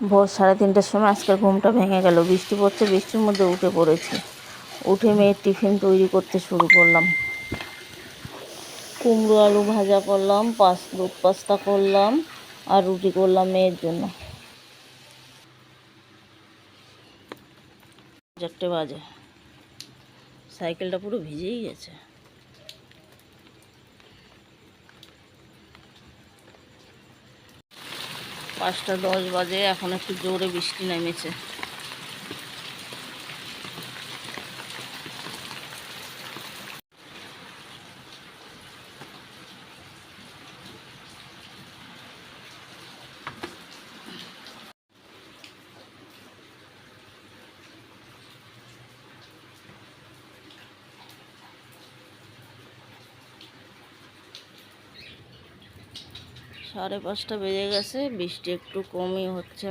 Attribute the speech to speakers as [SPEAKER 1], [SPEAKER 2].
[SPEAKER 1] ভোর সাড়ে তিনটের সময় আজকের ঘুমটা ভেঙে গেল। বৃষ্টি পড়ছে, বৃষ্টির মধ্যে উঠে পড়েছি। উঠে মেয়ের টিফিন তৈরি করতে শুরু করলাম। কুমড়ো আলু ভাজা করলাম পাস দুধ পাস্তা করলাম আর রুটি করলাম মেয়ের জন্য। চারটে বাজে। সাইকেলটা পুরো ভিজেই গেছে। পাঁচটা দশ বাজে এখন একটু জোরে বৃষ্টি নেমেছে। সাড়ে পাঁচটা বেজে গেছে বৃষ্টি একটু কমই হচ্ছে।